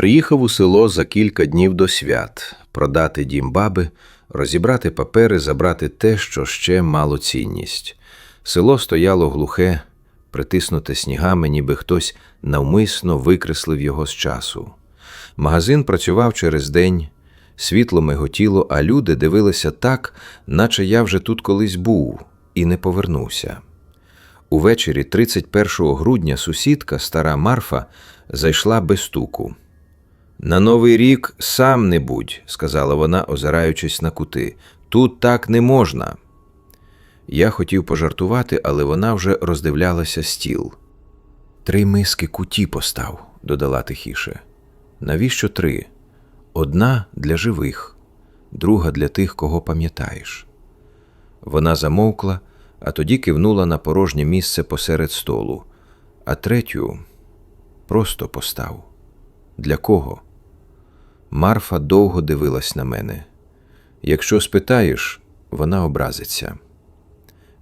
Приїхав у село за кілька днів до свят, продати дім баби, розібрати папери, забрати те, що ще мало цінність. Село стояло глухе, притиснуте снігами, ніби хтось навмисно викреслив його з часу. Магазин працював через день, світло миготіло, а люди дивилися так, наче я вже тут колись був і не повернувся. Увечері 31 грудня сусідка, стара Марфа, зайшла без стуку. На новий рік сам не будь, сказала вона, озираючись на кути. Тут так не можна. Я хотів пожартувати, але вона вже роздивлялася стіл. Три миски куті постав, додала тихіше. Навіщо три? Одна для живих, друга для тих, кого пам'ятаєш. Вона замовкла, а тоді кивнула на порожнє місце посеред столу, а третю просто постав. Для кого? Марфа довго дивилась на мене. Якщо спитаєш, вона образиться.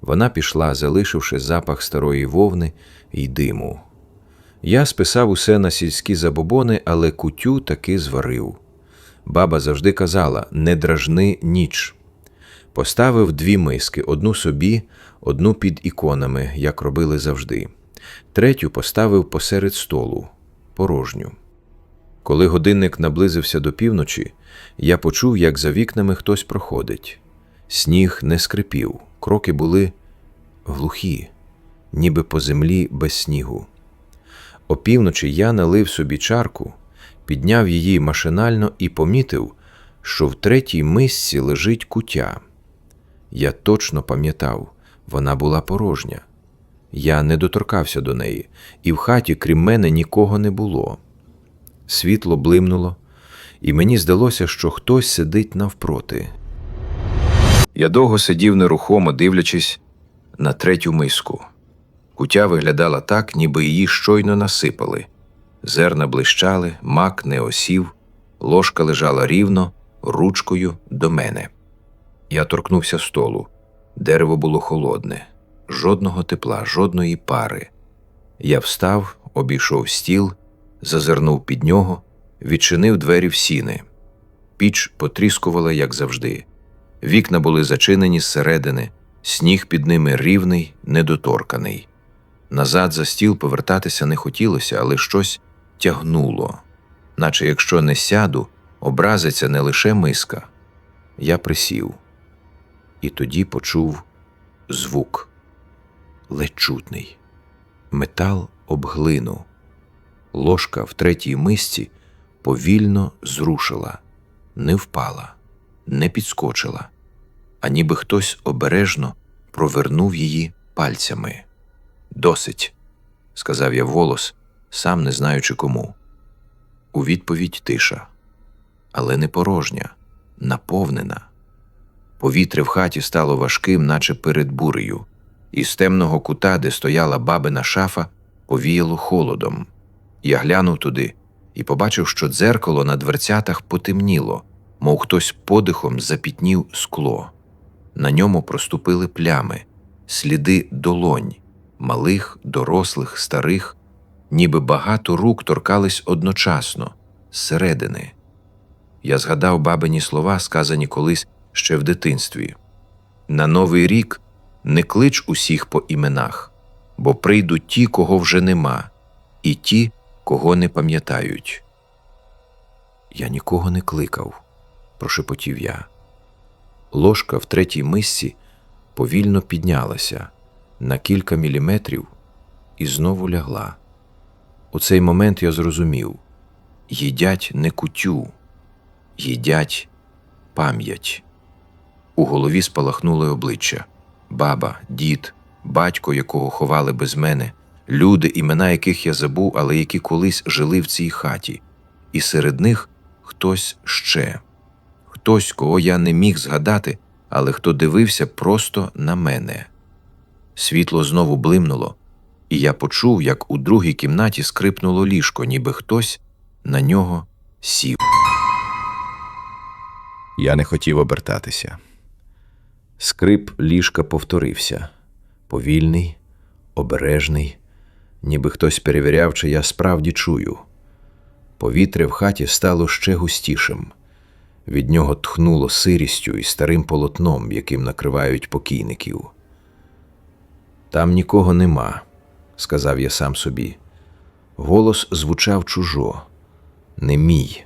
Вона пішла, залишивши запах старої вовни й диму. Я списав усе на сільські забобони, але кутю таки зварив. Баба завжди казала не дражни ніч. Поставив дві миски: одну собі, одну під іконами, як робили завжди. Третю поставив посеред столу порожню. Коли годинник наблизився до півночі, я почув, як за вікнами хтось проходить. Сніг не скрипів, кроки були глухі, ніби по землі без снігу. Опівночі я налив собі чарку, підняв її машинально і помітив, що в третій мисці лежить кутя. Я точно пам'ятав, вона була порожня. Я не доторкався до неї, і в хаті, крім мене, нікого не було. Світло блимнуло, і мені здалося, що хтось сидить навпроти. Я довго сидів нерухомо, дивлячись на третю миску. Кутя виглядала так, ніби її щойно насипали. Зерна блищали, мак не осів, ложка лежала рівно, ручкою до мене. Я торкнувся столу. Дерево було холодне, жодного тепла, жодної пари. Я встав, обійшов стіл, зазирнув під нього, відчинив двері в сіни. Піч потріскувала, як завжди. Вікна були зачинені зсередини, сніг під ними рівний, недоторканий. Назад за стіл повертатися не хотілося, але щось тягнуло, наче якщо не сяду, образиться не лише миска. Я присів і тоді почув звук ледь чутний. Метал об глину. Ложка в третій мисці повільно зрушила, не впала, не підскочила, а ніби хтось обережно провернув її пальцями. Досить, сказав я вголос, сам не знаючи кому. У відповідь тиша, але не порожня, наповнена. Повітря в хаті стало важким, наче перед бурею, і з темного кута, де стояла бабина шафа, повіяло холодом. Я глянув туди і побачив, що дзеркало на дверцятах потемніло, мов хтось подихом запітнів скло. На ньому проступили плями, сліди долонь, малих, дорослих, старих, ніби багато рук торкались одночасно, зсередини. Я згадав бабині слова, сказані колись ще в дитинстві. На новий рік не клич усіх по іменах, бо прийдуть ті, кого вже нема, і ті, кого не пам'ятають. Я нікого не кликав, прошепотів я. Ложка в третій мисці повільно піднялася на кілька міліметрів і знову лягла. У цей момент я зрозумів їдять не кутю, їдять пам'ять. У голові спалахнули обличчя баба, дід, батько, якого ховали без мене, люди, імена яких я забув, але які колись жили в цій хаті, і серед них хтось ще, хтось, кого я не міг згадати, але хто дивився просто на мене. Світло знову блимнуло, і я почув, як у другій кімнаті скрипнуло ліжко, ніби хтось на нього сів. Я не хотів обертатися. Скрип ліжка повторився повільний, обережний, ніби хтось перевіряв, чи я справді чую. Повітря в хаті стало ще густішим. Від нього тхнуло сирістю і старим полотном, яким накривають покійників. Там нікого нема, сказав я сам собі. Голос звучав чужо, не мій.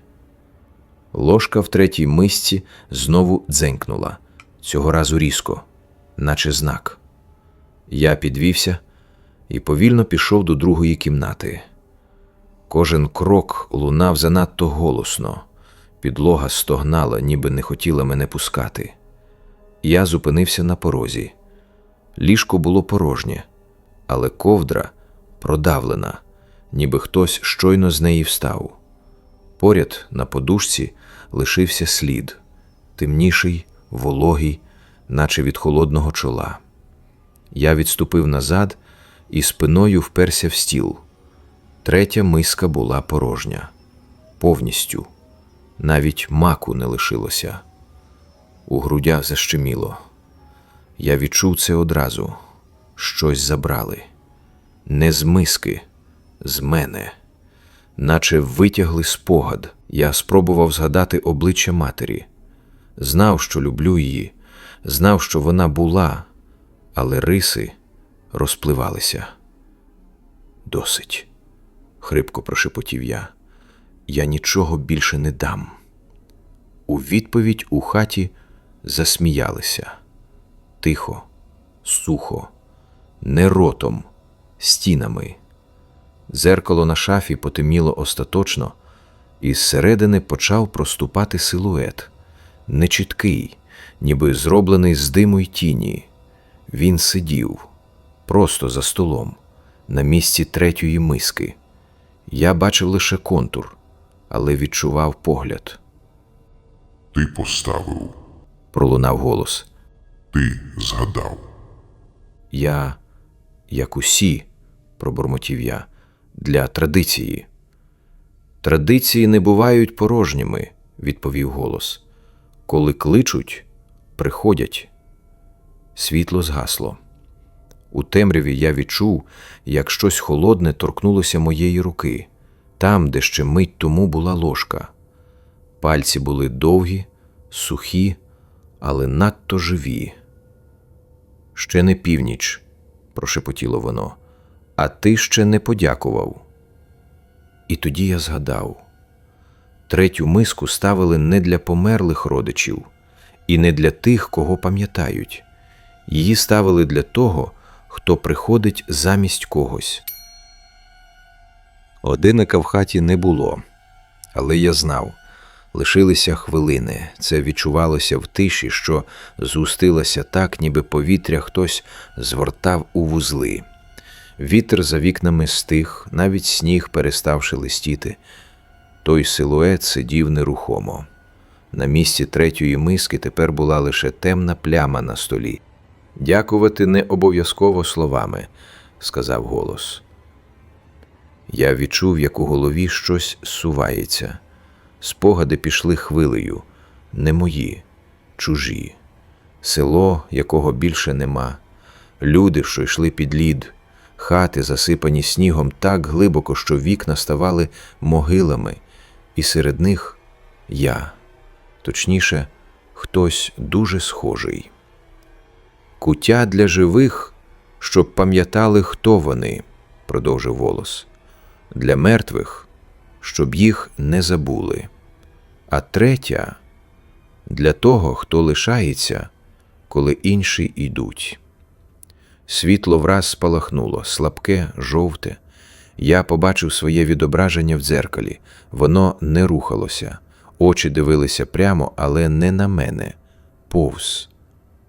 Ложка в третій мисці знову дзенькнула, цього разу різко, наче знак. Я підвівся і повільно пішов до другої кімнати. Кожен крок лунав занадто голосно, підлога стогнала, ніби не хотіла мене пускати. Я зупинився на порозі. Ліжко було порожнє, але ковдра продавлена, ніби хтось щойно з неї встав. Поряд на подушці лишився слід, темніший, вологий, наче від холодного чола. Я відступив назад і спиною вперся в стіл. Третя миска була порожня, повністю, навіть маку не лишилося. У грудях защеміло. Я відчув це одразу. Щось забрали. Не з миски, з мене. Наче витягли спогад. Я спробував згадати обличчя матері. Знав, що люблю її, знав, що вона була, але риси розпливалися. Досить, хрипко прошепотів я. Я нічого більше не дам. У відповідь у хаті засміялися тихо, сухо, не ротом, стінами. Дзеркало на шафі потемніло остаточно, і зсередини почав проступати силует, нечіткий, ніби зроблений з диму й тіні. Він сидів просто за столом, на місці третьої миски. Я бачив лише контур, але відчував погляд. Ти поставив, Пролунав голос. ти згадав. Я, як усі, пробурмотів я, для традиції. Традиції не бувають порожніми, відповів голос. Коли кличуть, приходять. Світло згасло. У темряві я відчув, як щось холодне торкнулося моєї руки, там, де ще мить тому була ложка. Пальці були довгі, сухі, але надто живі. Ще не північ, прошепотіло воно, а ти ще не подякував. І тоді я згадав третю миску ставили не для померлих родичів і не для тих, кого пам'ятають. Її ставили для того, хто приходить замість когось. Одиника в хаті не було, але я знав. Лишилися хвилини. Це відчувалося в тиші, що згустилася так, ніби повітря хтось звертав у вузли. Вітер за вікнами стих, навіть сніг перестав шелестіти. Той силует сидів нерухомо. На місці третьої миски тепер була лише темна пляма на столі. Дякувати не обов'язково словами, сказав голос. Я відчув, як у голові щось сувається. Спогади пішли хвилею, не мої, чужі. Село, якого більше нема, люди, що йшли під лід, хати, засипані снігом так глибоко, що вікна ставали могилами, і серед них я, точніше, хтось дуже схожий. Куття для живих, щоб пам'ятали, хто вони, продовжив голос. Для мертвих, щоб їх не забули. А третя для того, хто лишається, коли інші йдуть. Світло враз спалахнуло, слабке, жовте. Я побачив своє відображення в дзеркалі. Воно не рухалося, очі дивилися прямо, але не на мене, повз,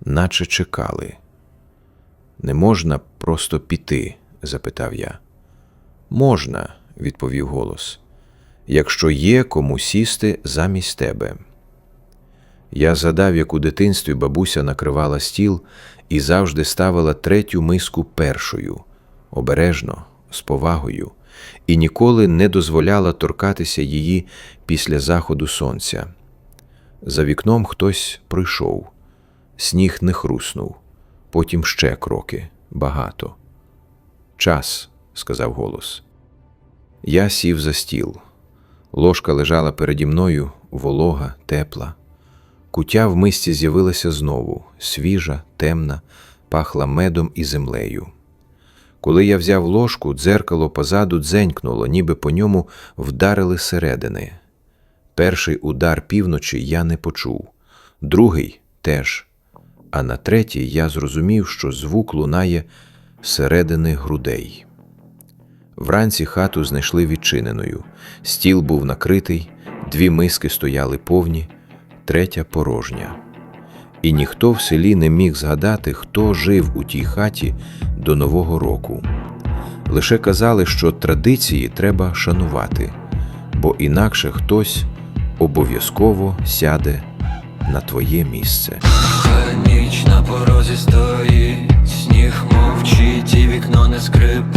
наче чекали. Не можна просто піти? запитав я. Можна, відповів голос, якщо є кому сісти замість тебе. Я згадав, як у дитинстві бабуся накривала стіл і завжди ставила третю миску першою, обережно, з повагою, і ніколи не дозволяла торкатися її після заходу сонця. За вікном хтось прийшов, сніг не хруснув, потім ще кроки, багато. Час, сказав голос. Я сів за стіл. Ложка лежала переді мною, волога, тепла. Кутя в мисці з'явилася знову, свіжа, темна, пахла медом і землею. Коли я взяв ложку, дзеркало позаду дзенькнуло, ніби по ньому вдарили середини. Перший удар півночі я не почув, другий теж. А на третій я зрозумів, що звук лунає середини грудей. Вранці хату знайшли відчиненою. Стіл був накритий, дві миски стояли повні, третя порожня. І ніхто в селі не міг згадати, хто жив у тій хаті до Нового року. Лише казали, що традиції треба шанувати, бо інакше хтось обов'язково сяде на твоє місце. Ніч на порозі стоїть, сніг мовчить і вікно не скрипить.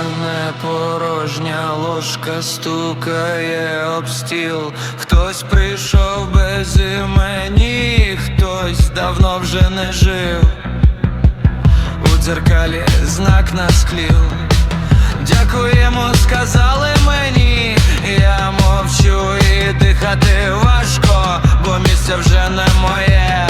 стане порожня ложка стукає об стіл, хтось прийшов без імені, хтось давно вже не жив, у дзеркалі знак на скліл. Дякуємо, сказали мені, я мовчу і дихати важко, бо місце вже не моє.